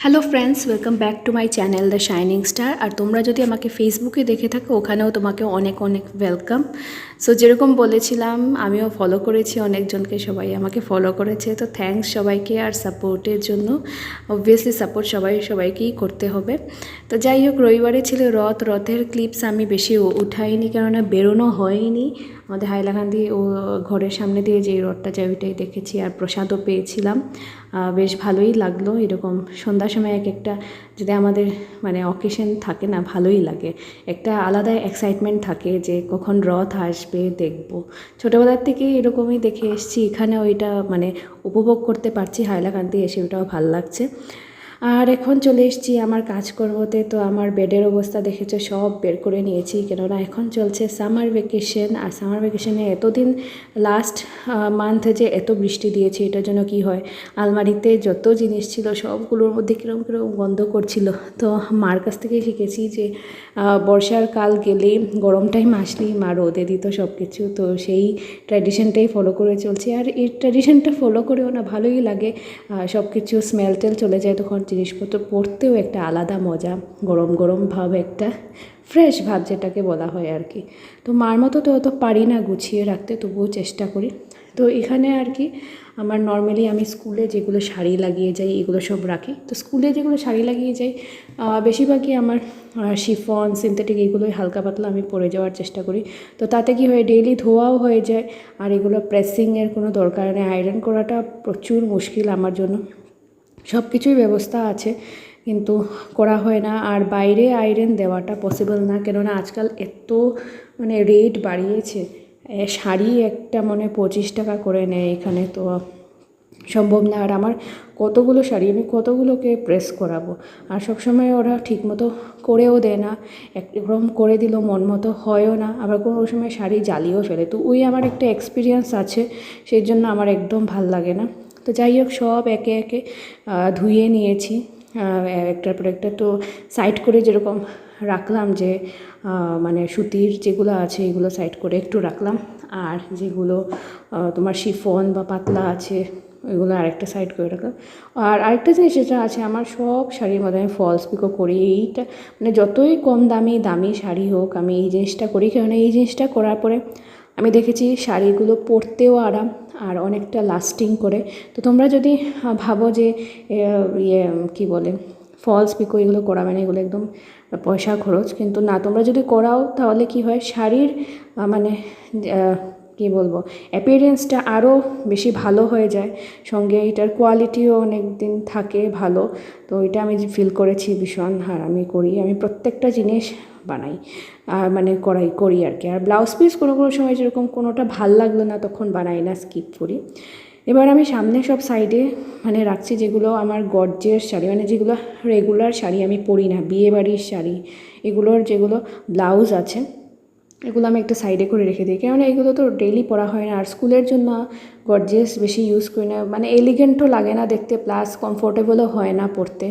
Hello friends welcome back to my channel the shining star আর তোমরা যদি আমাকে ফেসবুকে দেখে থাকো, ওখানেও তোমাকে অনেক অনেক ওয়েলকাম সো যেরকম বলেছিলাম, আমিও ফলো করেছি অনেকজনকে, সবাই আমাকে ফলো করেছে। তো থ্যাঙ্কস সবাইকে আর সাপোর্টের জন্য। অবভিয়াসলি সাপোর্ট সবাই, সবাইকেই করতে হবে। তো যাই হোক, রবিবারে ছিল রথ। রথের ক্লিপস আমি বেশি উঠাইনি, কেননা বেরোনো হয়নি। আমাদের হাইলাকান্দি ও ঘরের সামনে দিয়ে যে রথটা যায়, ওইটাই দেখেছি আর প্রসাদও পেয়েছিলাম। বেশ ভালোই লাগল। এরকম সন্ধ্যার সময় এক একটা যদি আমাদের মানে অকেশন থাকে না, ভালোই লাগে। একটা আলাদা এক্সাইটমেন্ট থাকে যে কখন রথ আসবে। দেখব। ছোটোবেলার থেকে এরকমই দেখে এসেছি। এখানে ওইটা মানে উপভোগ করতে পারছি হাইলাকান্দি এসে, ওটাও ভালো লাগছে। আর এখন চলে এসেছি আমার কাজকর্মতে তো আমার বেডের অবস্থা দেখেছ, সব বের করে নিয়েছি। কেননা এখন চলছে সামার ভ্যাকেশন আর সামার ভ্যাকেশনে এতদিন লাস্ট মান্থ যে এত বৃষ্টি দিয়েছে, এটার জন্য কি হয়? আলমারিতে যত জিনিস ছিল, সবগুলোর মধ্যে কীরকম কীরকম গন্ধ করছিল। তো মার কাছ থেকে শিখেছি যে বর্ষার কাল গেলে গরম টাইম আসলেই মা রোদে দিত সব কিছু তো সেই ট্র্যাডিশনটাই ফলো করে চলছে। আর এই ট্র্যাডিশনটা ফলো করেও না ভালোই লাগে সব কিছু স্মেল টেল চলে যায় তখন। জিনিসপত্র পড়তেও একটা আলাদা মজা, গরম গরম ভাব, একটা ফ্রেশ ভাব যেটাকে বলা হয় আর কি। তো মার মতো তো অত পারি না গুছিয়ে রাখতে, তবুও চেষ্টা করি। তো এখানে আর কি, আমার নর্মালি আমি স্কুলে যেগুলো শাড়ি লাগিয়ে যাই, এগুলো সব রাখি। তো স্কুলে যেগুলো শাড়ি লাগিয়ে যাই বেশিরভাগই আমার শিফন সিনথেটিক এগুলোই হালকা পাতলা আমি পরে যাওয়ার চেষ্টা করি। তো তাতে কি হয় ডেইলি ধোয়াও হয়ে যায়। আর এগুলো প্রেসিংয়ের কোনো দরকার নেই। আয়রন করাটা প্রচুর মুশকিল আমার জন্য। সব কিছুই ব্যবস্থা আছে, কিন্তু করা হয় না। আর বাইরে আয়রন দেওয়াটা পসিবল না, কেননা আজকাল এত মানে রেট বাড়িয়েছে। শাড়ি একটা মানে পঁচিশ টাকা করে নেয় এখানে, তো সম্ভব না। আর আমার কতগুলো শাড়ি, আমি কতগুলোকে প্রেস করাবো? আর সবসময় ওরা ঠিকমতো করেও দেয় না। একরকম করে দিল, মন মতো হয়ও না। আবার কোনো সময় শাড়ি জ্বালিয়েও ফেলে। তো ওই আমার একটা এক্সপিরিয়েন্স আছে, সেই জন্য আমার একদম ভালো লাগে না। তো যাই হোক, সব একে একে ধুয়ে নিয়েছি। একটার পর একটা তো সাইড করে যেরকম রাখলাম যে মানে সুতির যেগুলো আছে এগুলো সাইড করে একটু রাখলাম। আর যেগুলো তোমার শিফন বা পাতলা আছে ওইগুলো আরেকটা সাইড করে রাখলাম। আর আরেকটা জিনিস যেটা আছে, আমার সব শাড়ির মধ্যে আমি ফলস পিকো করি। এইটা মানে যতই কম দামি দামি শাড়ি হোক, আমি এই জিনিসটা করি। কেননা এই জিনিসটা করার পরে আমি দেখেছি শাড়িগুলো পরতেও আরাম আর অনেকটা লাস্টিং করে। তো তোমরা যদি ভাবো যে ইয়ে কী বলে ফলস পিকো এগুলো করাবে না এগুলো একদম পয়সা খরচ, কিন্তু না, তোমরা যদি করাও তাহলে কি হয়, শাড়ির মানে কী বলব অ্যাপিয়ারেন্সটা আরও বেশি ভালো হয়ে যায়। সঙ্গে এটার কোয়ালিটিও অনেক দিন থাকে ভালো। তো এটা আমি ফিল করেছি ভীষণ আর আমি করি। আমি প্রত্যেকটা জিনিস বানাই। মানে করাই, করি আর কি। আর ব্লাউজ পিস কোনো কোনো সময় যেরকম কোনোটা ভালো লাগল না তখন বানাই না স্কিপ করি। এবার আমি সামনে সব সাইডে মানে রাখছি যেগুলো আমার গর্জের শাড়ি মানে যেগুলো রেগুলার শাড়ি আমি পরি না বিয়েবাড়ির শাড়ি, এগুলোর যেগুলো ব্লাউজ আছে। এগুলো আমি একটা সাইডে করে রেখে দিই। কেননা এগুলো তো ডেইলি পরা হয় না। আর স্কুলের জন্য গর্জিয়াস বেশি ইউজ করি না। মানে এলিগেন্টও লাগে না দেখতে প্লাস কমফোর্টেবলও হয় না পড়তে।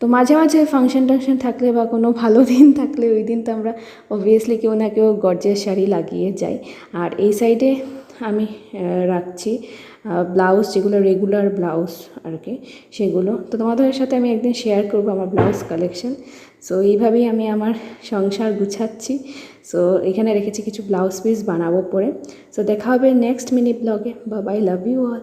তো মাঝে মাঝে ফাংশন টাংশন থাকলে বা কোনো ভালো দিন থাকলে ওই দিন তো আমরা অবভিয়াসলি কেউ না কেউ গর্জিয়াস শাড়ি লাগিয়ে যাই। আর এই সাইডে আমি রাখছি। ব্লাউজ যেগুলো রেগুলার ব্লাউজ আর কি সেগুলো। তো তোমাদের সাথে আমি একদিন শেয়ার করব আমার ব্লাউজ কালেকশন সো এইভাবেই আমি আমার সংসার গুছাচ্ছি। সো এখানে রেখেছি কিছু ব্লাউজ পিস বানাবো পরে। সো দেখা হবে নেক্সট মিনি ব্লগে বাবাই লাভ ইউ অল